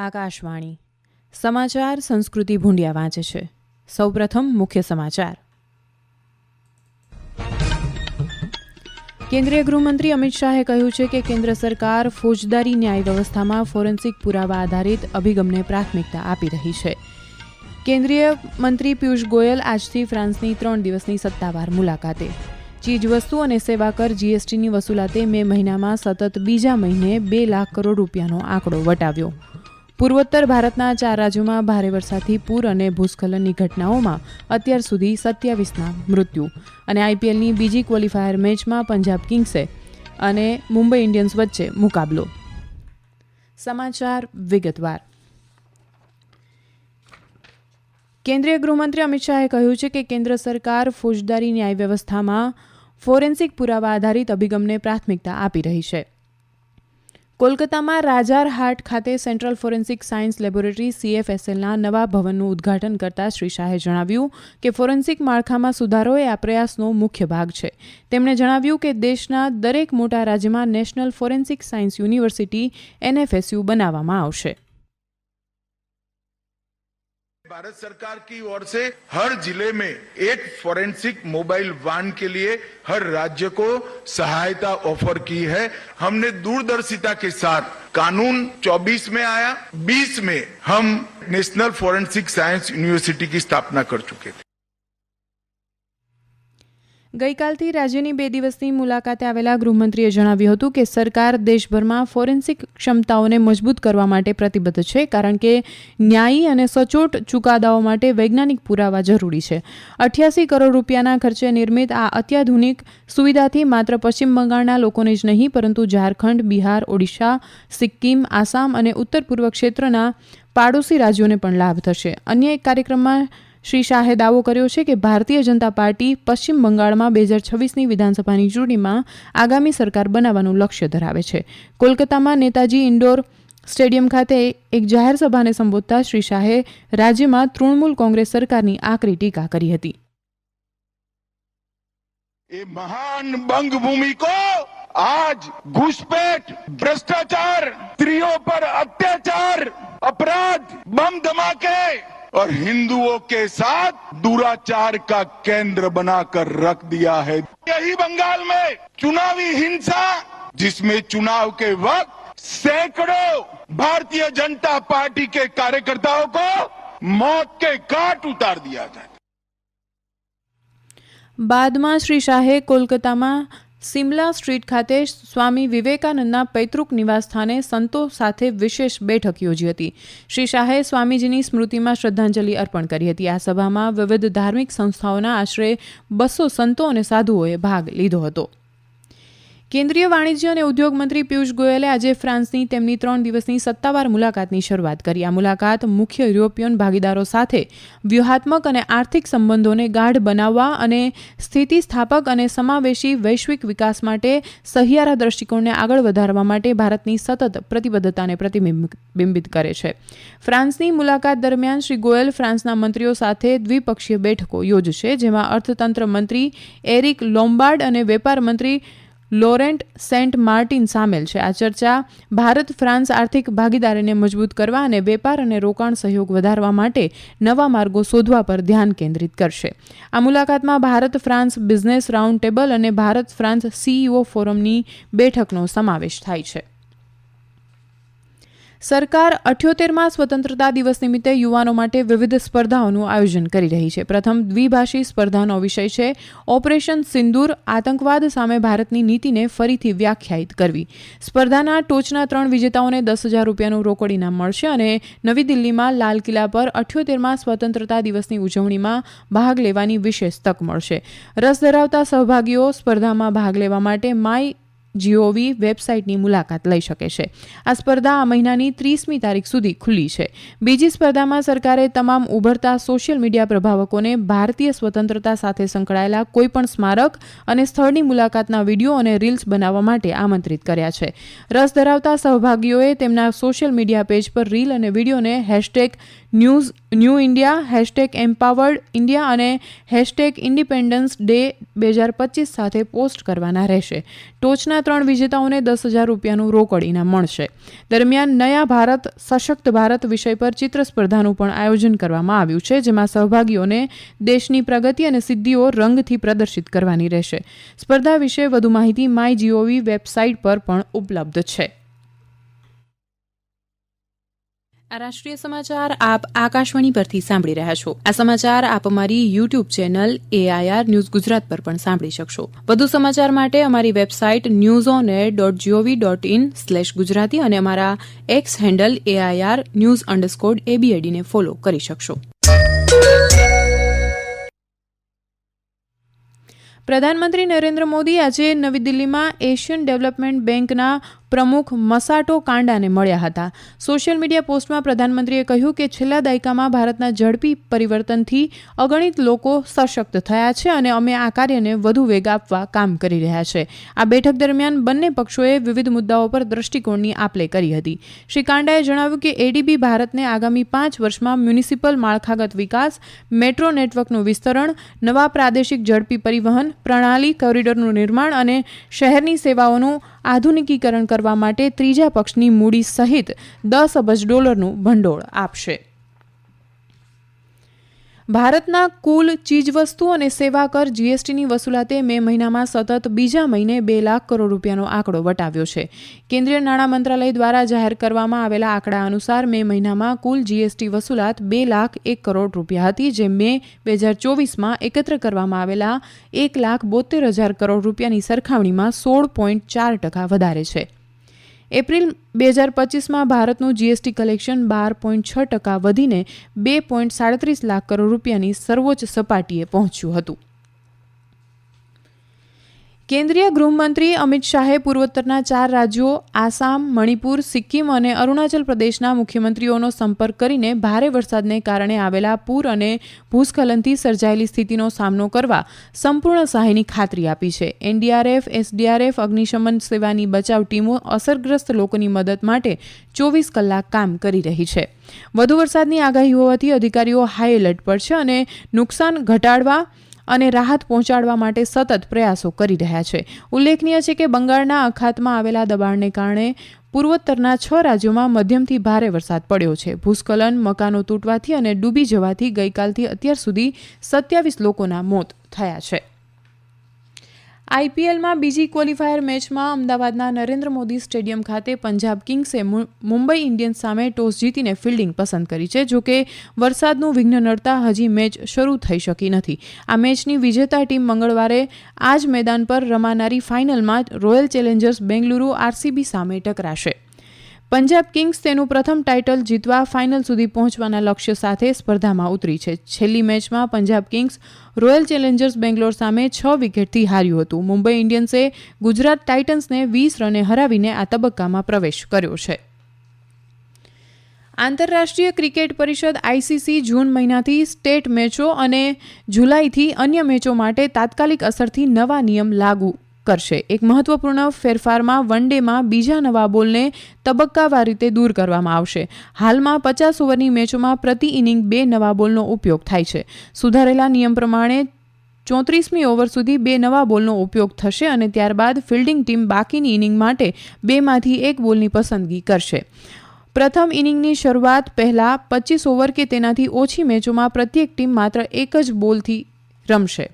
આકાશવાણી. સમાચાર સંસ્કૃતિ ભૂંડિયા વાંચે છે. સૌપ્રથમ મુખ્ય સમાચાર. કેન્દ્રીય ગૃહમંત્રી અમિત શાહે કહ્યું છે કે કેન્દ્ર સરકાર ફોજદારી ન્યાય વ્યવસ્થામાં ફોરેન્સિક પુરાવા આધારિત અભિગમને પ્રાથમિકતા આપી રહી છે. કેન્દ્રીય મંત્રી પિયુષ ગોયલ આજથી ફ્રાન્સની ત્રણ દિવસની સત્તાવાર મુલાકાતે. ચીજવસ્તુ અને સેવા કર જીએસટીની વસૂલાતે મે મહિનામાં સતત બીજા મહિને બે લાખ કરોડ રૂપિયાનો આંકડો વટાવ્યો. પૂર્વોત્તર ભારતના ચાર રાજ્યોમાં ભારે વરસાદથી પૂર અને ભૂસ્ખલનની ઘટનાઓમાં અત્યાર સુધી સત્યાવીસના મૃત્યુ. અને આઈપીએલની બીજી ક્વોલિફાયર મેચમાં પંજાબ કિંગ્સે અને મુંબઈ ઇન્ડિયન્સ વચ્ચે મુકાબલો. સમાચાર વિગતવાર. કેન્દ્રીય ગૃહમંત્રી અમિત શાહે કહ્યું છે કે કેન્દ્ર સરકાર ફોજદારી ન્યાય વ્યવસ્થામાં ફોરેન્સિક પુરાવા આધારિત અભિગમને પ્રાથમિકતા આપી રહી છે. કોલકાતામાં રાજારહાટ ખાતે સેન્ટ્રલ ફોરેન્સિક સાયન્સ લેબોરેટરી સીએફએસએલના નવા ભવનનું ઉદ્ઘાટન કરતા શ્રી શાહે જણાવ્યું કે ફોરેન્સિક માળખામાં સુધારો એ આ પ્રયાસનો મુખ્ય ભાગ છે. તેમણે જણાવ્યું કે દેશના દરેક મોટા રાજ્યમાં national forensic science university NFSU બનાવવામાં આવશે. भारत सरकार की ओर से हर ज़िले में एक फोरेंसिक मोबाइल वान के लिए हर राज्य को सहायता ऑफ़र की है। हमने दूरदर्शिता के साथ कानून 24 में आया 20 में हम नेशनल फोरेंसिक साइंस यूनिवर्सिटी की स्थापना कर चुके थे। ગઈકાલથી રાજ્યની બે દિવસની મુલાકાતે આવેલા ગૃહમંત્રીએ જણાવ્યું હતું કે સરકાર દેશભરમાં ફોરેન્સિક ક્ષમતાઓને મજબૂત કરવા માટે પ્રતિબદ્ધ છે, કારણ કે ન્યાયી અને સચોટ ચુકાદાઓ માટે વૈજ્ઞાનિક પુરાવા જરૂરી છે. અઠ્યાસી કરોડ રૂપિયાના ખર્ચે નિર્મિત આ અત્યાધુનિક સુવિધાથી માત્ર પશ્ચિમ બંગાળના લોકોને જ નહીં, પરંતુ ઝારખંડ, બિહાર, ઓડિશા, સિક્કિમ, આસામ અને ઉત્તર પૂર્વ ક્ષેત્રના પાડોશી રાજ્યોને પણ લાભ થશે. અન્ય એક કાર્યક્રમમાં શ્રી શાહે દાવો કર્યો છે કે ભારતીય જનતા પાર્ટી પશ્ચિમ બંગાળમાં બે હજાર છવ્વીસની વિધાનસભાની ચૂંટણીમાં આગામી સરકાર બનાવવાનું લક્ષ્ય ધરાવે છે. કોલકાતામાં નેતાજી ઇન્ડોર સ્ટેડિયમ ખાતે એક જાહેર સભાને સંબોધતા શ્રી શાહે રાજ્યમાં તૃણમૂલ કોંગ્રેસ સરકારની આકરી ટીકા કરી હતી. એ મહાન બંગભૂમિ કો આજ ઘુસપેટ ભ્રષ્ટાચાર, સ્ત્રીઓ પર અત્યાચાર, અપરાધ બમ ધમાકે और हिंदुओं के साथ दुराचार का केंद्र बनाकर रख दिया है यही बंगाल में चुनावी हिंसा जिसमें चुनाव के वक्त सैकड़ों भारतीय जनता पार्टी के कार्यकर्ताओं को मौत के घाट उतार दिया जाए બાદમાં શ્રી શાહે કોલકાતામાં સિમલા સ્ટ્રીટ ખાતે સ્વામી વિવેકાનંદના પૈતૃક નિવાસસ્થાને સંતો સાથે વિશેષ બેઠક યોજી હતી. શ્રી શાહે સ્વામીજીની સ્મૃતિમાં શ્રદ્ધાંજલિ અર્પણ કરી હતી. આ સભામાં વિવિધ ધાર્મિક સંસ્થાઓના આશરે બસો સંતો અને સાધુઓએ ભાગ લીધો હતો. કેન્દ્રીય વાણિજ્ય અને ઉદ્યોગ મંત્રી પિયુષ ગોયલે આજે ફ્રાન્સની તેમની ત્રણ દિવસની સત્તાવાર મુલાકાતની શરૂઆત કરી. આ મુલાકાત મુખ્ય યુરોપિયન ભાગીદારો સાથે વ્યૂહાત્મક અને આર્થિક સંબંધોને ગાઢ બનાવવા અને સ્થિતિસ્થાપક અને સમાવેશી વૈશ્વિક વિકાસ માટે સહિયારા દ્રષ્ટિકોણને આગળ વધારવા માટે ભારતની સતત પ્રતિબદ્ધતાને પ્રતિબિંબિત કરે છે. ફ્રાન્સની મુલાકાત દરમિયાન શ્રી ગોયલ ફ્રાન્સના મંત્રીઓ સાથે દ્વિપક્ષીય બેઠકો યોજશે, જેમાં અર્થતંત્ર મંત્રી એરિક લોમ્બાર્ડ અને વેપાર મંત્રી લોરેન્ટ સેન્ટ માર્ટિન સામેલ છે. આ ચર્ચા ભારત ફ્રાન્સ આર્થિક ભાગીદારીને મજબૂત કરવા અને વેપાર અને રોકાણ સહયોગ વધારવા માટે નવા માર્ગો શોધવા પર ધ્યાન કેન્દ્રિત કરશે. આ મુલાકાતમાં Bharat France business round table અને ભારત ફ્રાન્સ સીઈઓ ફોરમની બેઠકનો સમાવેશ થાય છે. સરકાર અઠ્યોતેરમાં સ્વતંત્રતા દિવસ નિમિત્તે યુવાનો માટે વિવિધ સ્પર્ધાઓનું આયોજન કરી રહી છે. પ્રથમ દ્વિભાષી સ્પર્ધાનો વિષય છે. ઓપરેશન સિંદૂર, આતંકવાદ સામે ભારતની નીતિને ફરીથી વ્યાખ્યાયિત કરવી. સ્પર્ધાના ટોચના ત્રણ વિજેતાઓને દસ હજાર રૂપિયાનું રોકડ ઇનામ મળશે અને નવી દિલ્હીમાં લાલ કિલ્લા પર અઠ્યોતેરમાં સ્વતંત્રતા દિવસની ઉજવણીમાં ભાગ લેવાની વિશેષ તક મળશે. રસ ધરાવતા સહભાગીઓ સ્પર્ધામાં ભાગ લેવા માટે માય જીઓવી વેબસાઇટની મુલાકાત લઈ શકે છે. આ સ્પર્ધા આ મહિનાની ત્રીસમી તારીખ સુધી ખુલ્લી છે. બીજી સ્પર્ધામાં સરકારે તમામ ઉભરતા સોશિયલ મીડિયા પ્રભાવકોને ભારતીય સ્વતંત્રતા સાથે સંકળાયેલા કોઈપણ સ્મારક અને સ્થળની મુલાકાતના વીડિયો અને રીલ્સ બનાવવા માટે આમંત્રિત કર્યા છે. રસ ધરાવતા સહભાગીઓએ તેમના સોશિયલ મીડિયા પેજ પર રીલ અને વિડીયોને hashtag news new India hashtag empowered India અને હેશટેગ ઇન્ડિપેન્ડન્સ ડે બે હજાર પચીસ સાથે પોસ્ટ કરવાના રહેશે. ટોચના ત્રણ વિજેતાઓને દસ હજાર રૂપિયાનું રોકડ ઇનામ મળશે. દરમિયાન નયા ભારત, સશક્ત ભારત વિષય પર ચિત્ર સ્પર્ધાનું પણ આયોજન કરવામાં આવ્યું છે, જેમાં સહભાગીઓને દેશની પ્રગતિ અને સિદ્ધિઓ રંગથી પ્રદર્શિત કરવાની રહેશે. સ્પર્ધા વિશે વધુ માહિતી માય જીઓવી વેબસાઇટ પર પણ ઉપલબ્ધ છે. આ રાષ્ટ્રીય સમાચાર આપ આકાશવાણી પરથી સાંભળી રહ્યા છો. આ સમાચાર આપ અમારી YouTube channel AIR news Gujarat પર પણ સાંભળી શકશો. વધુ સમાચાર માટે અમારી website news on air dot GOV dot in slash Gujarati અને અમારા X handle AIR news underscore એબીએડીને follow કરી શકશો. પ્રધાનમંત્રી નરેન્દ્ર મોદી આજે નવી દિલ્હીમાં એશિયન ડેવલપમેન્ટ બેંકના પ્રમુખ મસાટો કાંડાને મળ્યા હતા. સોશિયલ મીડિયા પોસ્ટમાં પ્રધાનમંત્રીએ કહ્યું કે છેલ્લા દાયકામાં ભારતના ઝડપી પરિવર્તનથી અગણિત લોકો સશક્ત થયા છે અને અમે આ કાર્યને વધુ વેગ આપવા કામ કરી રહ્યા છે. આ બેઠક દરમિયાન બંને પક્ષોએ વિવિધ મુદ્દાઓ પર દ્રષ્ટિકોણની આપલે કરી હતી. શ્રી કાંડાએ જણાવ્યું કે એડીબી ભારતને આગામી પાંચ વર્ષમાં મ્યુનિસિપલ માળખાગત વિકાસ, મેટ્રો નેટવર્કનું વિસ્તરણ, નવા પ્રાદેશિક ઝડપી પરિવહન, પ્રણાલી, કોરિડોરનું નિર્માણ અને શહેરની સેવાઓનું આધુનિકીકરણ કરવા માટે ત્રીજા પક્ષની મૂડી સહિત દસ અબજ ડોલરનું ભંડોળ આપશે. ભારતના કુલ ચીજવસ્તુ અને સેવા કર જીએસટીની વસૂલાતે મે મહિનામાં સતત બીજા મહિને બે લાખ કરોડ રૂપિયાનો આંકડો વટાવ્યો છે. કેન્દ્રીય નાણાં મંત્રાલય દ્વારા જાહેર કરવામાં આવેલા આંકડા અનુસાર મે મહિનામાં કુલ જીએસટી વસૂલાત બે લાખ એક કરોડ રૂપિયા હતી, જે મે બે હજાર ચોવીસમાં એકત્ર કરવામાં આવેલા એક લાખ બોતેર હજાર કરોડ રૂપિયાની સરખામણીમાં સોળ પોઈન્ટ ચાર ટકા વધારે છે. એપ્રિલ બે હજાર પચીસમાં ભારતનું જીએસટી કલેક્શન બાર પોઈન્ટ છ ટકા વધીને બે પોઈન્ટ સાડત્રીસ લાખ કરોડ રૂપિયાની સર્વોચ્ચ સપાટીએ પહોંચ્યું હતું. કેન્દ્રીય ગૃહમંત્રી અમિત શાહે પૂર્વોત્તરના ચાર રાજ્યો, આસામ, મણિપુર, સિક્કિમ અને અરુણાચલ પ્રદેશના મુખ્યમંત્રીઓનો સંપર્ક કરીને ભારે વરસાદને કારણે આવેલા પૂર અને ભૂસ્ખલનથી સર્જાયેલી સ્થિતિનો સામનો કરવા સંપૂર્ણ સહાયની ખાતરી આપી છે. એનડીઆરએફ, એસડીઆરએફ, અગ્નિશમન સેવાની બચાવ ટીમો અસરગ્રસ્ત લોકોની મદદ માટે ચોવીસ કલાક કામ કરી રહી છે. વધુ વરસાદની આગાહી હોવાથી અધિકારીઓ હાઈ એલર્ટ પર છે અને નુકસાન ઘટાડવા અને રાહત પહોંચાડવા માટે સતત પ્રયાસો કરી રહ્યા છે. ઉલ્લેખનીય છે કે બંગાળના અખાતમાં આવેલા દબાણને કારણે પૂર્વોત્તરના છ રાજ્યોમાં મધ્યમથી ભારે વરસાદ પડ્યો છે. ભૂસ્ખલન, મકાનો તૂટવાથી અને ડૂબી જવાથી ગઈકાલથી અત્યાર સુધી સત્યાવીસ લોકોના મોત થયા છે. આઈપીએલમાં બીજી ક્વોલિફાયર મેચમાં અમદાવાદના નરેન્દ્ર મોદી સ્ટેડિયમ ખાતે પંજાબ કિંગ્સે મુંબઈ ઇન્ડિયન્સ સામે ટોસ જીતીને ફિલ્ડિંગ પસંદ કરી છે જોકે વરસાદનું વિઘ્ન નડતા હજી મેચ શરૂ થઈ શકી નથી. આ મેચની વિજેતા ટીમ મંગળવારે આ જ મેદાન પર રમાનારી ફાઇનલમાં રોયલ ચેલેન્જર્સ બેંગલુરુ આરસીબી સામે ટકરાશે. પંજાબ કિંગ્સ તેનું પ્રથમ ટાઇટલ જીતવા ફાઇનલ સુધી પહોંચવાના લક્ષ્ય સાથે સ્પર્ધામાં ઉતરી છે. છેલ્લી મેચમાં Punjab kings royal challengers Bangalore સામે છ વિકેટથી હાર્યું હતું. મુંબઈ ઇન્ડિયન્સે ગુજરાત ટાઇટન્સને વીસ રને હરાવીને આ તબક્કામાં પ્રવેશ કર્યો છે. આંતરરાષ્ટ્રીય ક્રિકેટ પરિષદ આઈસીસી જૂન મહિનાથી સ્ટેટ મેચો અને જુલાઈથી અન્ય મેચો માટે તાત્કાલિક અસરથી નવા નિયમ લાગુ કરશે. એક મહત્વપૂર્ણ ફેરફારમાં વન ડેમાં બીજા નવા બોલને તબક્કાવાર રીતે દૂર કરવામાં આવશે. હાલમાં પચાસ ઓવરની મેચોમાં પ્રતિ ઇનિંગ બે નવા બોલનો ઉપયોગ થાય છે. સુધારેલા નિયમ પ્રમાણે ચોત્રીસમી ઓવર સુધી બે નવા બોલનો ઉપયોગ થશે અને ત્યારબાદ ફિલ્ડિંગ ટીમ બાકીની ઇનિંગ માટે બેમાંથી એક બોલની પસંદગી કરશે. પ્રથમ ઇનિંગની શરૂઆત પહેલાં પચીસ ઓવર કે તેનાથી ઓછી મેચોમાં પ્રત્યેક ટીમ માત્ર એક જ બોલથી રમશે.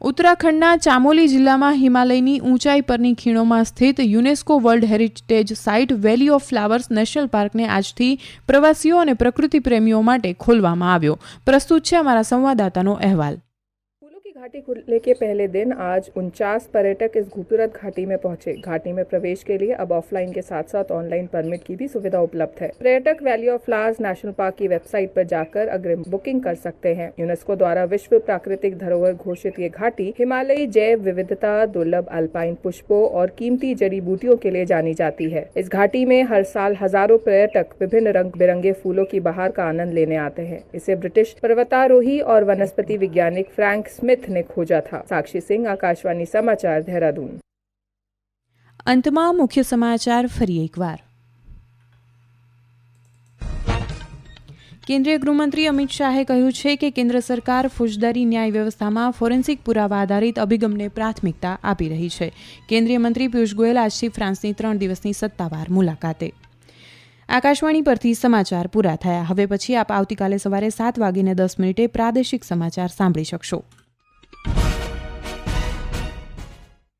ઉત્તરાખંડના ચામોલી જિલ્લામાં હિમાલયની ઊંચાઈ પરની ખીણોમાં સ્થિત UNESCO world heritage site valley of flowers national પાર્કને આજથી પ્રવાસીઓ અને પ્રકૃતિ પ્રેમીઓ માટે ખોલવામાં આવ્યો. પ્રસ્તુત છે અમારા સંવાદદાતાનો અહેવાલ. घाटी खुलने के पहले दिन आज उनचास पर्यटक इस खूबसूरत घाटी में पहुँचे। घाटी में प्रवेश के लिए अब ऑफलाइन के साथ साथ ऑनलाइन परमिट की भी सुविधा उपलब्ध है। पर्यटक valley of flowers national park की वेबसाइट पर जाकर अग्रिम बुकिंग कर सकते हैं। यूनेस्को द्वारा विश्व प्राकृतिक धरोहर घोषित ये घाटी हिमालयी जैव विविधता, दुर्लभ अल्पाइन पुष्पों और कीमती जड़ी बूटियों के लिए जानी जाती है। इस घाटी में हर साल हज़ारों पर्यटक विभिन्न रंग बिरंगे फूलों की बहार का आनंद लेने आते हैं। इसे ब्रिटिश पर्वतारोही और वनस्पति वैज्ञानिक फ्रैंक स्मिथ ने खोजा था साक्षी सिंह आकाशवाणी समाचार देहरादून અંતમાં મુખ્ય સમાચાર ફરી એકવાર કેન્દ્રીય ગૃહમંત્રી અમિત શાહે કહ્યું છે કે કેન્દ્ર સરકાર ફોજદારી ન્યાય વ્યવસ્થામાં ફોરેન્સિક પુરાવા આધારિત અભિગમને પ્રાથમિકતા આપી રહી છે કેન્દ્રીય મંત્રી પિયુષ ગોયલ આજથી ફ્રાન્સની ત્રણ દિવસની સત્તાવાર મુલાકાતે આકાશવાણી પરથી સમાચાર પૂરા થયા હવે પછી આપ આવતીકાલે સવારે સાત વાગીને દસ મિનિટે પ્રાદેશિક સમાચાર સાંભળી શકશો